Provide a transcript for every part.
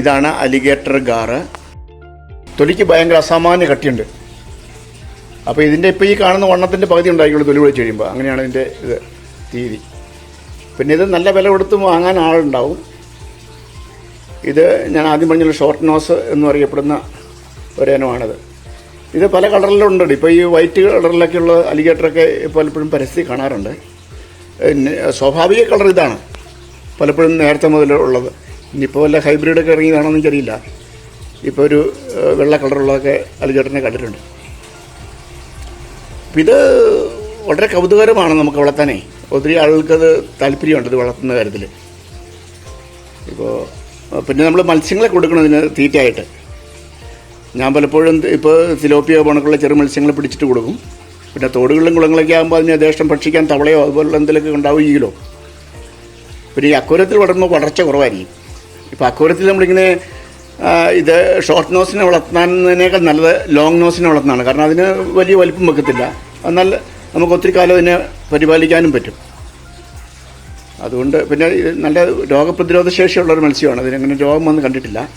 ഇതാണ് alligator gar തൊലിക്ക് ഭയങ്കര അസാമാന്യ കട്ടിയുണ്ട്. അപ്പോൾ ഇതിന്റെ ഇപ്പോൾ ഈ കാണുന്ന വണ്ണത്തിന്റെ പകുതി ഉണ്ടാക്കിയുള്ളൂ തൊലി വിളിച്ച് കഴിയുമ്പോൾ അങ്ങനെയാണ് ഇതിന്റെ ഇത് തീയതി. പിന്നെ ഇത് നല്ല വില കൊടുത്ത് വാങ്ങാൻ ആളുണ്ടാവും. ഇത് ഞാൻ ആദ്യം പറഞ്ഞ ഷോർട്ട് നോസ് എന്ന് അറിയപ്പെടുന്ന ഒരേനമാണിത് ഇത് പല കളറിലുണ്ട്. ഇപ്പോൾ ഈ വൈറ്റ് കളറിലൊക്കെയുള്ള അലിഗേറ്ററൊക്കെ പലപ്പോഴും പരസ്യത്തിൽ കാണാറുണ്ട്. സ്വാഭാവിക കളർ ഇതാണ്. പലപ്പോഴും നേരത്തെ മുതൽ ഉള്ളത്. ഇനിയിപ്പോൾ വല്ല ഹൈബ്രിഡൊക്കെ ഇറങ്ങിയതാണെന്ന് എനിക്കറിയില്ല. ഇപ്പോൾ ഒരു വെള്ള കളറുള്ളതൊക്കെ അലിചേട്ടനെ കണ്ടിട്ടുണ്ട്. ഇത് വളരെ കൗതുകരമാണ് നമുക്ക് വളർത്താനേ. ഒത്തിരി ആളുകൾക്കത് താല്പര്യമുണ്ട് ഇത് വളർത്തുന്ന കാര്യത്തിൽ ഇപ്പോൾ പിന്നെ നമ്മൾ മത്സ്യങ്ങളെ കൊടുക്കണതിന് തീറ്റയായിട്ട്. ഞാൻ പലപ്പോഴും ഇപ്പോൾ സിലോപ്പിയ പോണക്കുള്ള ചെറു മത്സ്യങ്ങൾ പിടിച്ചിട്ട് കൊടുക്കും. പിന്നെ തോടുകളിലും കുളങ്ങളൊക്കെ ആകുമ്പോൾ അതിന് യഥേഷ്ടം ഭക്ഷിക്കാൻ തവളയോ അതുപോലുള്ള എന്തെങ്കിലുമൊക്കെ ഉണ്ടാവുകയില്ലോ. പിന്നെ ഈ അക്കൂരത്തിൽ വളരുമ്പോൾ വളർച്ച കുറവായിരിക്കും. ഇപ്പോൾ അക്കൂരത്തിൽ നമ്മളിങ്ങനെ ഇത് ഷോർട്ട് നോസിനെ വളർത്താനേക്കാൾ നല്ലത് ലോങ് നോസിനെ വളർത്തുന്നതാണ്. കാരണം അതിന് വലിയ വലിപ്പം വെക്കത്തില്ല. എന്നാൽ നമുക്ക് ഒത്തിരി കാലം ഇതിനെ പരിപാലിക്കാനും പറ്റും. അതുകൊണ്ട് പിന്നെ നല്ല രോഗപ്രതിരോധ ശേഷിയുള്ള ഒരു മത്സ്യമാണ് അതിനങ്ങനെ രോഗം വന്ന് കണ്ടിട്ടില്ല.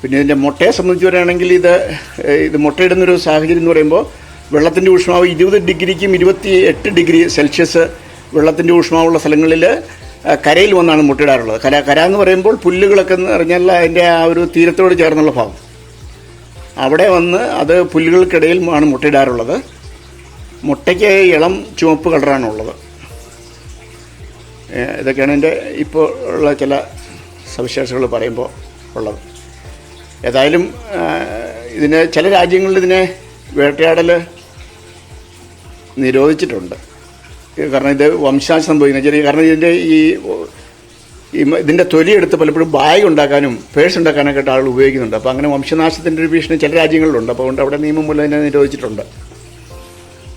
പിന്നെ ഇതിന്റെ മുട്ടയെ സംബന്ധിച്ച് പറയുകയാണെങ്കിൽ ഇത് ഇത് മുട്ടയിടുന്നൊരു സാഹചര്യം എന്ന് പറയുമ്പോൾ വെള്ളത്തിന്റെ ഊഷ്മാവ് ഇരുപത് ഡിഗ്രിക്കും ഇരുപത്തി എട്ട് ഡിഗ്രി സെൽഷ്യസ് വെള്ളത്തിന്റെ ഊഷ്മാവുള്ള സ്ഥലങ്ങളിൽ കരയിൽ വന്നാണ് മുട്ടിടാറുള്ളത്. കര കര എന്ന് പറയുമ്പോൾ പുല്ലുകളൊക്കെ എന്ന് പറഞ്ഞാൽ അതിന്റെ ആ ഒരു തീരത്തോട് ചേർന്നുള്ള ഭാഗം. അവിടെ വന്ന് അത് പുല്ലുകൾക്കിടയിൽ ആണ് മുട്ടിടാറുള്ളത്. മുട്ടയ്ക്ക് ഇളം ചുവപ്പ് കളറാണുള്ളത് ഇതൊക്കെയാണ് എന്റെ ഇപ്പോൾ ഉള്ള ചില സവിശേഷതകൾ പറയുമ്പോൾ ഉള്ളത്. ഏതായാലും ഇതിനെ ചില രാജ്യങ്ങളിൽ ഇതിനെ വേട്ടയാടൽ നിരോധിച്ചിട്ടുണ്ട്. കാരണം ഇത് വംശനാശം സംഭവിക്കുന്ന. ചെറിയ കാരണം ഇതിന്റെ ഈ ഇതിന്റെ തൊലി എടുത്ത് പലപ്പോഴും ബാഗ് ഉണ്ടാക്കാനും പേഴ്സ് ഉണ്ടാക്കാനൊക്കെ ആളുകൾ ഉപയോഗിക്കുന്നുണ്ട്. അപ്പോൾ അങ്ങനെ വംശനാശത്തിന്റെ ഒരു ഭീഷണി ചില രാജ്യങ്ങളിലുണ്ട്. അപ്പോൾ അതുകൊണ്ട് അവിടെ നിയമം മൂലം ഇതിനെ നിരോധിച്ചിട്ടുണ്ട്.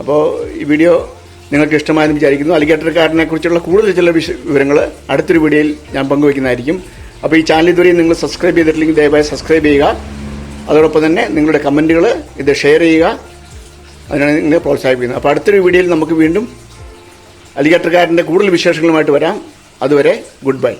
അപ്പോൾ ഈ വീഡിയോ നിങ്ങൾക്ക് ഇഷ്ടമായെന്ന് വിചാരിക്കുന്നു. അലിഗേറ്റർക്കാരനെ കുറിച്ചുള്ള കൂടുതൽ ചില വിവരങ്ങൾ അടുത്തൊരു വീഡിയോയിൽ ഞാൻ പങ്കുവയ്ക്കുന്നതായിരിക്കും. അപ്പോൾ ഈ ചാനൽ ഇതുവരെയും നിങ്ങൾ സബ്സ്ക്രൈബ് ചെയ്തിട്ടില്ലെങ്കിൽ ദയവായി സബ്സ്ക്രൈബ് ചെയ്യുക. അതോടൊപ്പം തന്നെ നിങ്ങളുടെ കമന്റുകൾ ഇത് ഷെയർ ചെയ്യുക. അതിനാണ് നിങ്ങളെ പ്രോത്സാഹിപ്പിക്കുന്നത്. അപ്പോൾ അടുത്തൊരു വീഡിയോയിൽ നമുക്ക് വീണ്ടും അലിഗേറ്റർക്കാരന്റെ കൂടുതൽ വിശേഷങ്ങളുമായിട്ട് വരാം. അതുവരെ ഗുഡ് ബൈ.